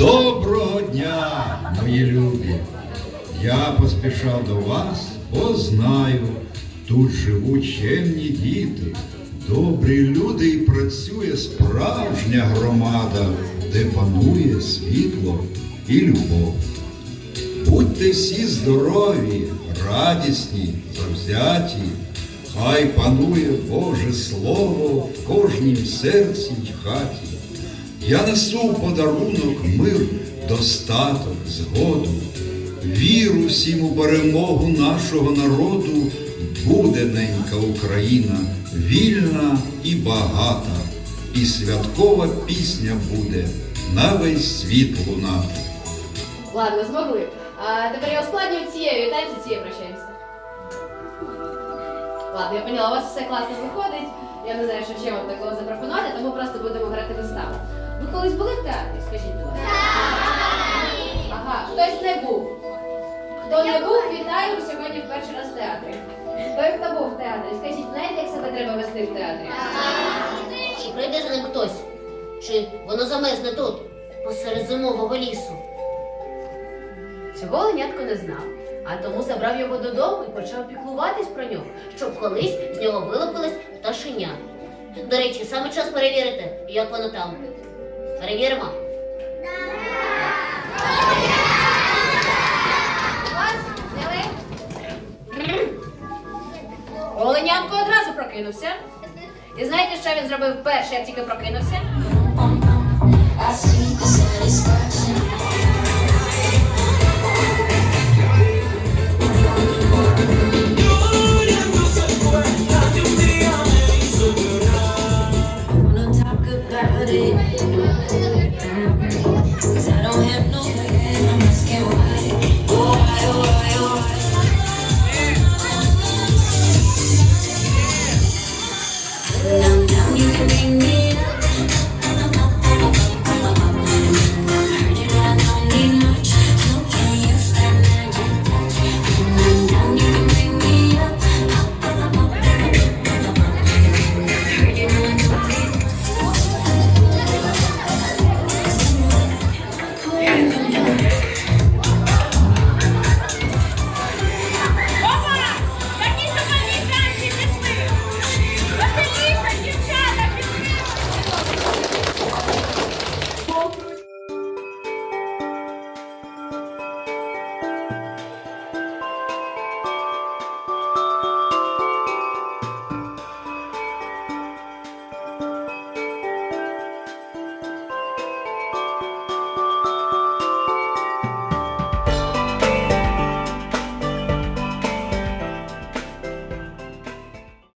Доброго дня, мої любі! Я поспішав до вас, бо знаю, тут живуть чемні діти, добрі люди і працює справжня громада, де панує світло і любов. Будьте всі здорові, радісні, завзяті, хай панує Боже Слово в кожнім серці й хаті. Я несу в подарунок мир, достаток, згоду, віру всім у перемогу нашого народу, буде ненька Україна, вільна і багата, і святкова пісня буде на весь світ лунати. Ладно, змогли. А тепер я ускладнюю цією і танці цією прощаємося. Ладно, я поняла, у вас все класно виходить. Я не знаю, що ще вам такого запропонувати, тому просто будемо грати виставу. Ви колись були в театрі? Скажіть, будь ласка. Ага, хтось не був. Хто не був, вітаю сьогодні в перший раз в театрі. Той, хто був в театрі, скажіть, знаєте, як себе треба вести в театрі? Чи прийде за ним хтось? Чи воно замерзне тут, посеред зимового лісу? Цього Ленятко не знав, а тому забрав його додому і почав піклуватись про нього. Щоб колись з нього вилупилось пташеня. До речі, саме час перевірити, як воно там. Перевіримо. Оленятко одразу прокинувся. І знаєте, що він зробив перше, як тільки прокинувся? Thank you.